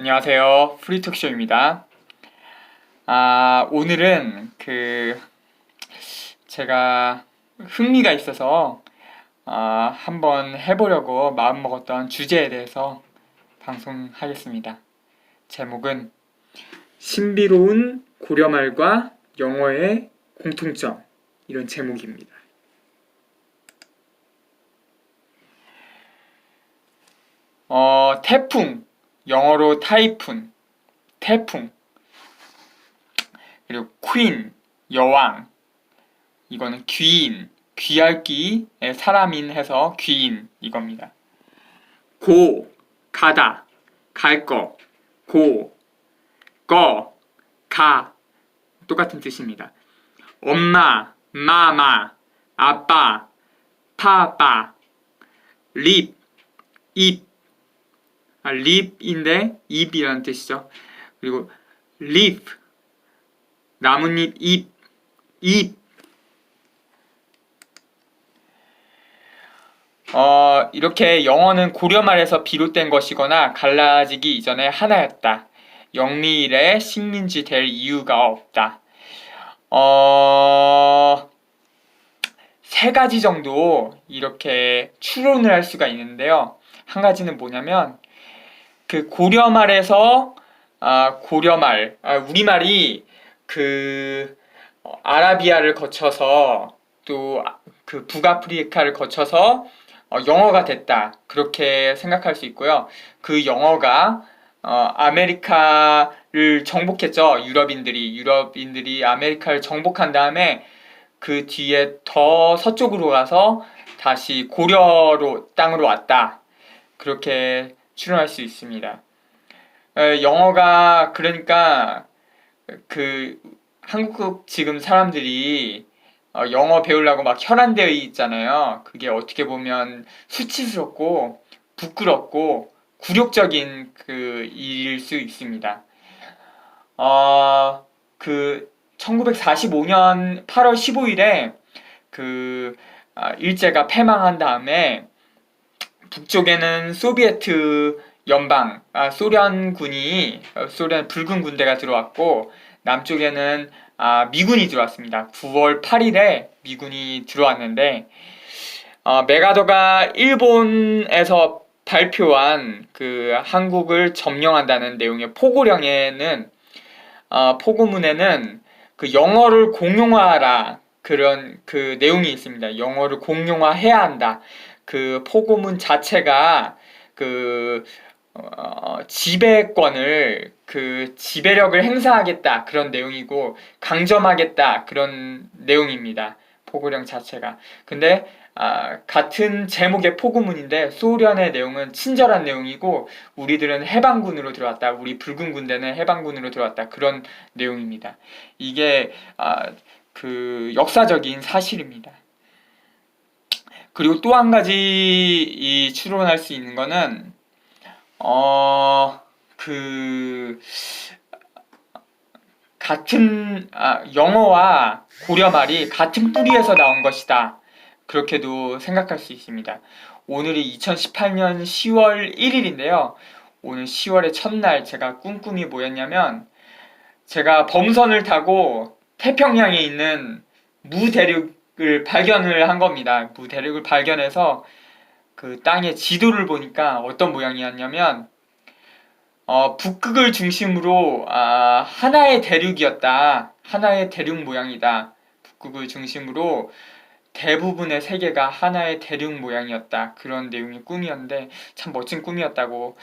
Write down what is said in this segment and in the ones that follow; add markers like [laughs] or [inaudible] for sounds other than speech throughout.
안녕하세요. 프리톡쇼입니다. 아, 오늘은 그 제가 흥미가 있어서 아, 한번 해보려고 마음먹었던 주제에 대해서 방송하겠습니다. 제목은 신비로운 고려말과 영어의 공통점 이런 제목입니다. 어, 태풍 영어로 타이푼, 태풍, 그리고 퀸, 여왕, 이거는 귀인, 귀할기의 사람인 해서 귀인 이겁니다. 고, 가다, 갈 거, 고, 거, 가, 똑같은 뜻입니다. 엄마, 마마, 아빠, 파빠, 립, 입, 아, 립인데 잎이라는 뜻이죠. 그리고 leaf 나뭇잎 잎, 잎. 어, 이렇게 영어는 고려말에서 비롯된 것이거나 갈라지기 이전에 하나였다. 영미일의 식민지 될 이유가 없다. 어, 세 가지 정도 이렇게 추론을 할 수가 있는데요. 한 가지는 뭐냐면 그 고려말에서 아, 고려말 아, 우리말이 그 어, 아라비아를 거쳐서 또 그 북아프리카를 거쳐서 어, 영어가 됐다 그렇게 생각할 수 있고요. 그 영어가 어, 아메리카를 정복했죠. 유럽인들이 유럽인들이 아메리카를 정복한 다음에 그 뒤에 더 서쪽으로 가서 다시 고려로 땅으로 왔다. 그렇게 추론할 수 있습니다. 에, 영어가 그러니까 그 한국 지금 사람들이 어, 영어 배우려고 막 혈안되어 있잖아요. 그게 어떻게 보면 수치스럽고 부끄럽고 굴욕적인 그 일일 수 있습니다. 어, 그 1945년 8월 15일에 그 아, 일제가 패망한 다음에 북쪽에는 소비에트 연방, 아, 소련군이 어, 소련 붉은 군대가 들어왔고 남쪽에는 아, 미군이 들어왔습니다. 9월 8일에 미군이 들어왔는데 어, 메가더가 일본에서 발표한 그 한국을 점령한다는 내용의 포고령에는 어, 포고문에는 그 영어를 공용화하라 그런 그 내용이 있습니다. 영어를 공용화해야 한다. 그 포고문 자체가 그 어, 지배권을 그 지배력을 행사하겠다 그런 내용이고 강점하겠다 그런 내용입니다. 포고령 자체가. 근데 아, 같은 제목의 포고문인데 소련의 내용은 친절한 내용이고 우리들은 해방군으로 들어왔다. 우리 붉은 군대는 해방군으로 들어왔다. 그런 내용입니다. 이게 아, 그 역사적인 사실입니다. 그리고 또 한 가지 이 추론할 수 있는 거는 어 그 같은 아, 영어와 고려말이 같은 뿌리에서 나온 것이다. 그렇게도 생각할 수 있습니다. 오늘이 2018년 10월 1일인데요. 오늘 10월의 첫날 제가 꿈꿈이 뭐였냐면 제가 범선을 타고 태평양에 있는 무대륙 을 발견을 한 겁니다. 무대륙을 발견해서 그 땅의 지도를 보니까 어떤 모양이었냐면 어, 북극을 중심으로 아, 하나의 대륙이었다. 하나의 대륙 모양이다. 북극을 중심으로 대부분의 세계가 하나의 대륙 모양이었다. 그런 내용이 꿈이었는데 참 멋진 꿈이었다고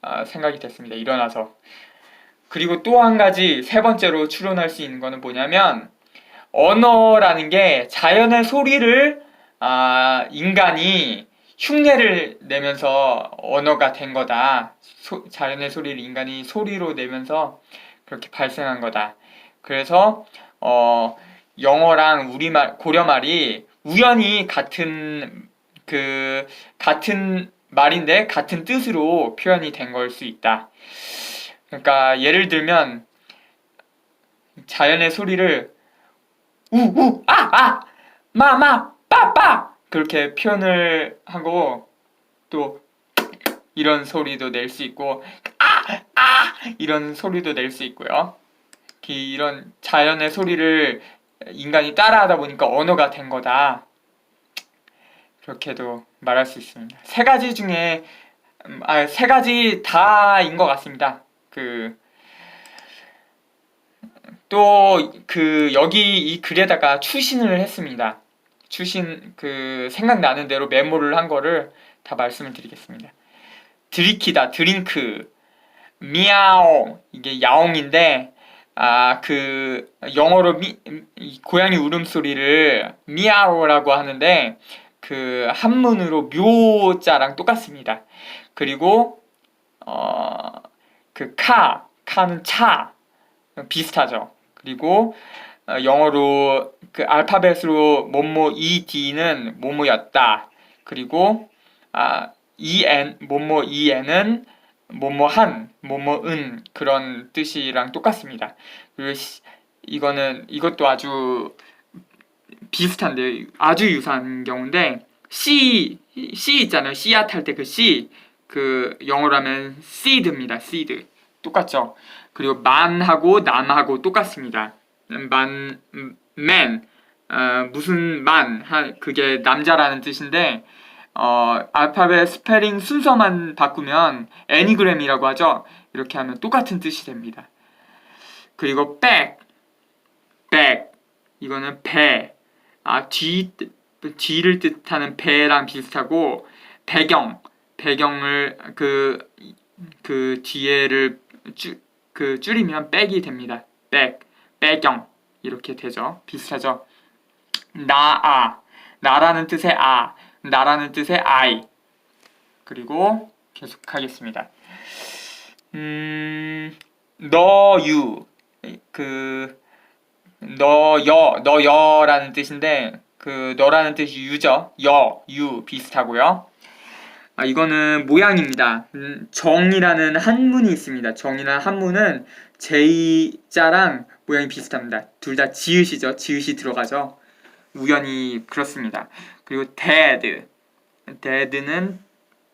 아, 생각이 됐습니다. 일어나서. 그리고 또 한 가지 세 번째로 추론할 수 있는 거는 뭐냐면 언어라는 게 자연의 소리를 아, 인간이 흉내를 내면서 언어가 된 거다. 소, 자연의 소리를 인간이 소리로 내면서 그렇게 발생한 거다. 그래서 어, 영어랑 우리말 고려말이 우연히 같은 그 같은 말인데 같은 뜻으로 표현이 된 걸 수 있다. 그러니까 예를 들면 자연의 소리를 우우 아아 마마 빠빠 그렇게 표현을 하고 또 이런 소리도 낼 수 있고 아아 이런 소리도 낼 수 있고요. 이- 이런 자연의 소리를 인간이 따라하다 보니까 언어가 된 거다. 그렇게도 말할 수 있습니다. 세 가지 중에 음, 아, 세 가지 다인 것 같습니다. 그 또 그 여기 이 글에다가 추신을 했습니다. 추신 그 생각나는 대로 메모를 한 거를 다 말씀을 드리겠습니다. 들이키다, 드링크, 미아오 이게 야옹인데 아 그 영어로 미, 이 고양이 울음소리를 미아오라고 하는데 그 한문으로 묘자랑 똑같습니다. 그리고 어 그 카, 카는 차 비슷하죠. 그리고 어, 영어로 그 알파벳으로 뭐뭐 ed는 뭐뭐였다. 그리고 아 en 뭐뭐 en은 뭐뭐한 뭐뭐은 그런 뜻이랑 똑같습니다. 그리고 시- 이거는 이것도 아주 비슷한데 아주 유사한 경우인데 C C 있잖아요. 씨앗 할 때 그 C 그 영어로 하면 seed입니다. seed 똑같죠. 그리고 만하고 남하고 똑같습니다. 만 man 어, 무슨 만 하- 그게 남자라는 뜻인데 어, 알파벳 스페링 순서만 바꾸면 애니그램이라고 하죠. 이렇게 하면 똑같은 뜻이 됩니다. 그리고 back, back 이거는 배, 아 뒤, 뒤를 뜻하는 배랑 비슷하고 배경, 배경을 그, 그 뒤에를 줄, 그 줄이면 back이 됩니다. back, 배경 이렇게 되죠. 비슷하죠. 나아, 나라는 뜻의 아, 나라는 뜻의 I 그리고 계속하겠습니다. 음, 너유 그 너여 너여라는 뜻인데 그 너라는 뜻이 유죠. 여, 유 비슷하고요. 아, 이거는 모양입니다. 음, 정이라는 한문이 있습니다. 정이라는 한문은 제이자랑 모양이 비슷합니다. 둘 다 지읒이죠. 지읒이 들어가죠. 우연히 그렇습니다. 그리고 dead, dead는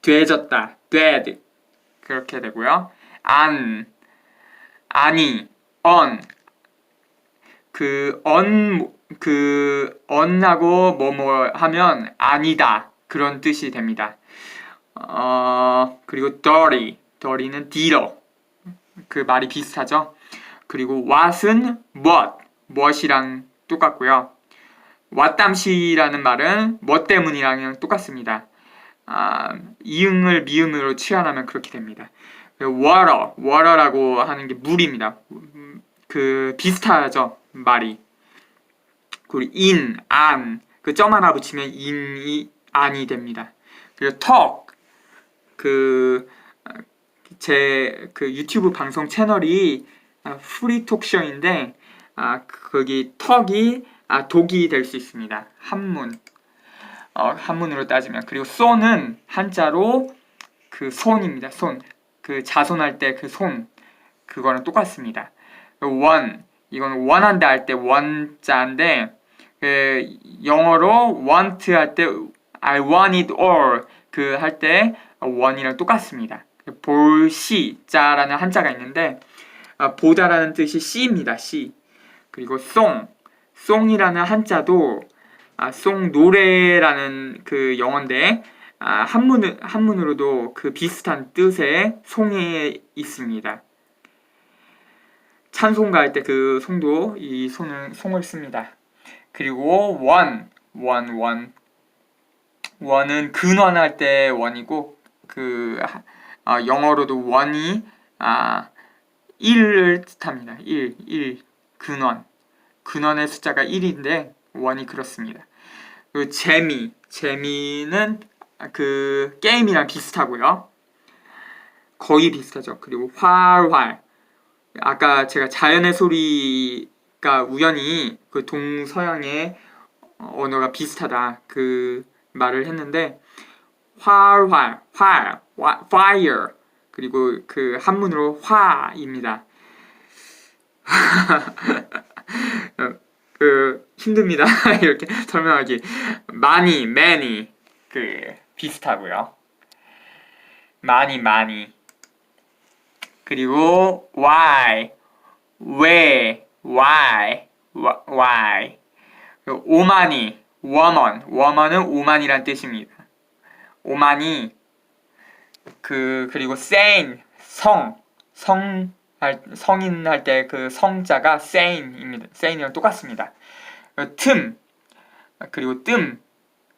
되졌다, dead 그렇게 되고요. an, 아니, on 그 on 그 on하고 뭐뭐 하면 아니다 그런 뜻이 됩니다. 어 그리고 dirty, dirty는 dir어 그 말이 비슷하죠. 그리고 what은 what, mu엇이랑 똑같고요. 왓담시라는 말은 뭐 때문이랑 똑같습니다. 아, 이응을 미음으로 취하면 그렇게 됩니다. water, water라고 하는 게 물입니다. 음, 그 비슷하죠 말이. 그리고 in, an 그 점 하나 붙이면 in이 안이 됩니다. 그리고 talk 그제 그 유튜브 방송 채널이 프리 톡쇼인데 아 거기 턱이 아 독이 될 수 있습니다. 한문 어, 한문으로 따지면 그리고 손은 한자로 그 손입니다. 손. 그 자손할 때 그 손. 그거랑 똑같습니다. 원 이거는 원한다 할 때 원자인데 그 영어로 want 할 때 I want it all 그 할 때 원이랑 똑같습니다. 볼 시 자라는 한자가 있는데 아, 보다라는 뜻이 씨입니다. 씨. 그리고 송 송이라는 한자도 아, 송 노래라는 그 영어인데 아, 한문 한문으로도 그 비슷한 뜻의 송에 있습니다. 찬송가 할 때 그 송도 이 손을 송을 씁니다. 그리고 원, 원, 원. 원은 근원할 때 원이고 그 아, 영어로도 원이 아 1을 뜻합니다. 1, 1 근원. 근원의 숫자가 1인데 원이 그렇습니다. 그 재미, 재미는 그 게임이랑 비슷하고요. 거의 비슷하죠. 그리고 활활. 아까 제가 자연의 소리가 우연히 그 동서양의 언어가 비슷하다 그 말을 했는데 활활, 활, 화- fire 그리고 그 한문으로 화입니다. [laughs] 그 힘듭니다. [laughs] 이렇게 설명하기 많이, many 그 비슷하고요. 많이, 많이 그리고 why, 왜, why, wh- why. 그리고 오만이, woman, woman은 오만이란 뜻입니다. 오만이 그 그리고 sane, 성, 성 할, 성인 할 때 그 성자가 sane입니다. sane이랑 똑같습니다. 틈 그리고 뜸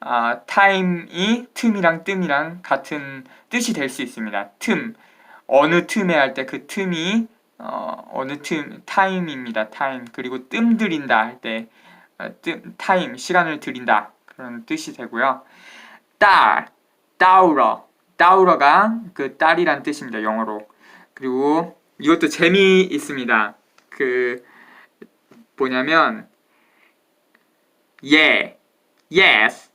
아, time이 틈이랑 뜸이랑 같은 뜻이 될 수 있습니다. 틈 어느 틈에 할 때 그 틈이 어, 어느 틈 time입니다. time 그리고 뜸 들인다 할때 어, 뜸 time 시간을 들인다 그런 뜻이 되고요. 딸 daughter daughter가 그 딸이란 뜻입니다. 영어로 그리고 이것도 재미 있습니다. 그 뭐냐면 yeah, yes,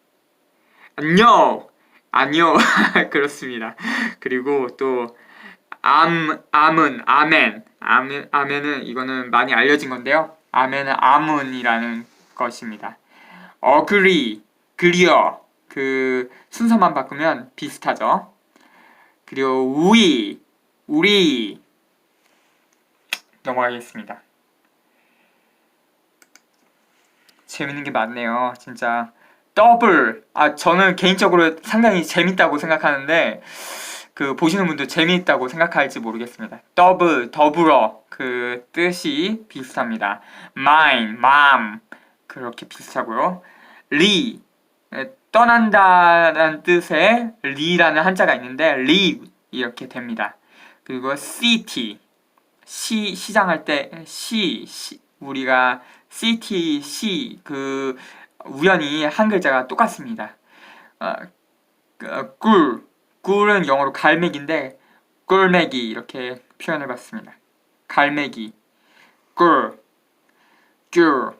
no, 아니요 [laughs] 그렇습니다. 그리고 또 암, 암은 아멘, 아멘, 아멘은 이거는 많이 알려진 건데요. 아멘은 아문이라는 것입니다. agree, clear 그 순서만 바꾸면 비슷하죠. 그리고 we, 우리 넘어가겠습니다. 재밌는 게 많네요. 진짜 더블. 아 저는 개인적으로 상당히 재밌다고 생각하는데 그 보시는 분도 재미있다고 생각할지 모르겠습니다. 더블, 더불어 그 뜻이 비슷합니다. mine, mom 그렇게 비슷하고요. 리 에, 떠난다라는 뜻의 리라는 한자가 있는데 live 이렇게 됩니다. 그리고 city 시 시장할 때 시, 시 우리가 city 시 그 우연히 한 글자가 똑같습니다. 어, 그, 꿀 꿀은 영어로 갈매기인데 꿀매기 이렇게 표현해 봤습니다. 갈매기 꿀꿀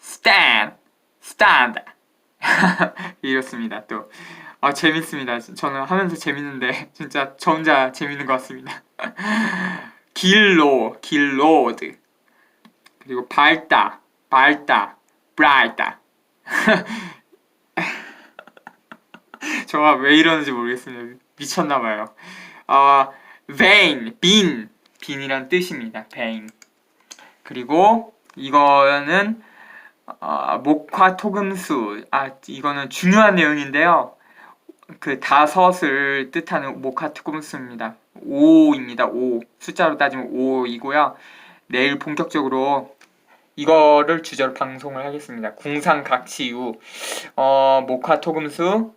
stand stand [laughs] 이렇습니다. 또 아, 재밌습니다. 저는 하면서 재밌는데 [laughs] 진짜 저 혼자 재밌는 것 같습니다. [laughs] 길로, 길로드 그리고 밝다, 밝다, 브라이다 저가 왜 이러는지 모르겠습니다. 미쳤나봐요. 어, vein, 빈, 빈이란 뜻입니다. vein 그리고 이거는 어, 목화 토금수 아 이거는 중요한 내용인데요. 그 다섯을 뜻하는 목화 토금수입니다. 5입니다. 5 숫자로 따지면 5이고요. 내일 본격적으로 이거를 주제로 방송을 하겠습니다. 궁상각시유 어, 목화 토금수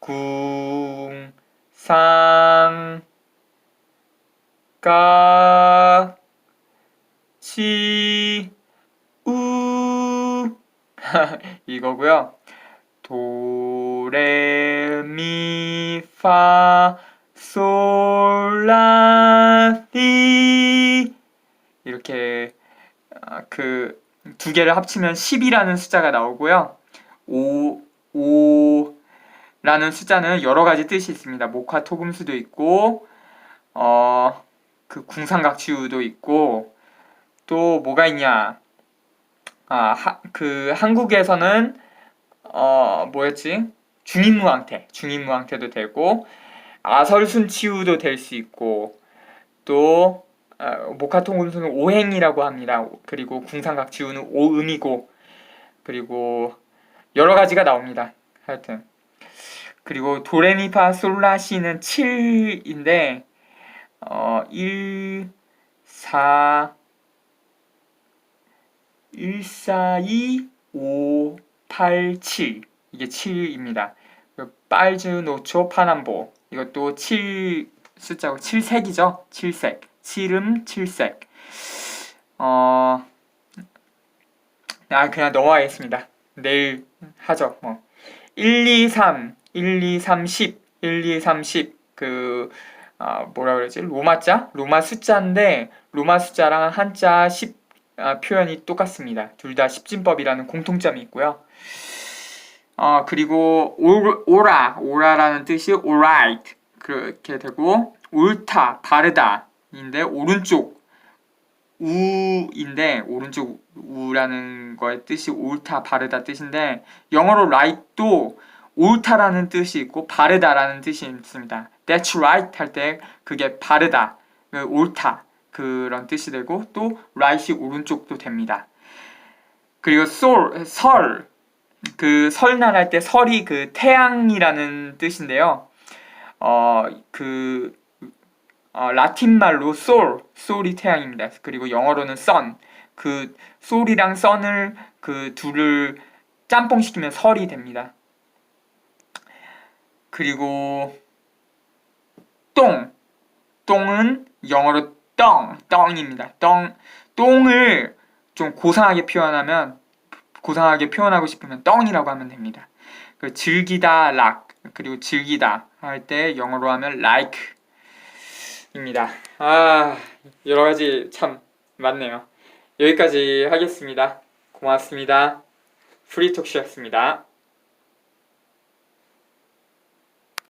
궁상 가 [laughs] 이거고요. 도레미파 솔라시 이렇게 그 두 개를 합치면 10이라는 숫자가 나오고요. 5 5라는 숫자는 여러 가지 뜻이 있습니다. 목화 토금수도 있고 어 그 궁상각시우도 있고 또 뭐가 있냐? 아, 하, 그 한국에서는 어 뭐였지? 중인무왕태, 중인무왕태도 되고 아설순치우도 될 수 있고 또 어, 목화통금수는 오행이라고 합니다. 그리고 궁상각지우는 오음이고 그리고 여러 가지가 나옵니다. 하여튼 그리고 도레미파 솔라시는 7인데 어 1, 4 1, 4, 2, 5, 8, 7 이게 7입니다. 빨즈, 노초, 파남보 이것도 7 숫자고 7색이죠. 7색. 7음, 7색. 어... 아 그냥 넘어가겠습니다. 내일 하죠. 뭐 1, 2, 3, 1, 2, 3, 10, 1, 2, 3, 10. 그 아, 뭐라 그러지? 로마자? 로마 숫자인데 로마 숫자랑 한자 10 아, 표현이 똑같습니다. 둘 다 십진법이라는 공통점이 있고요. 어, 그리고 올, 오라, 오라라는 뜻이 alright 그렇게 되고 옳다, 바르다인데 오른쪽 우인데 오른쪽 우라는 거의 뜻이 옳다, 바르다 뜻인데 영어로 right도 옳다라는 뜻이 있고 바르다라는 뜻이 있습니다. that's right 할 때 그게 바르다, 그 옳다 그런 뜻이 되고 또 right이 오른쪽도 됩니다. 그리고 soul, 설, 그 설날 할 때 설이 그 태양이라는 뜻인데요. 어, 그 어, 라틴 말로 soul, soul이 태양입니다. 그리고 영어로는 sun. 그 soul이랑 sun을 그 둘을 짬뽕 시키면 설이 됩니다. 그리고 똥, 똥은 영어로 똥, 똥입니다. 똥, 똥을 좀 고상하게 표현하면 고상하게 표현하고 싶으면 똥이라고 하면 됩니다. 그 즐기다, 락 그리고 즐기다 할 때 영어로 하면 like입니다. 아 여러 가지 참 많네요. 여기까지 하겠습니다. 고맙습니다. 프리톡쇼였습니다.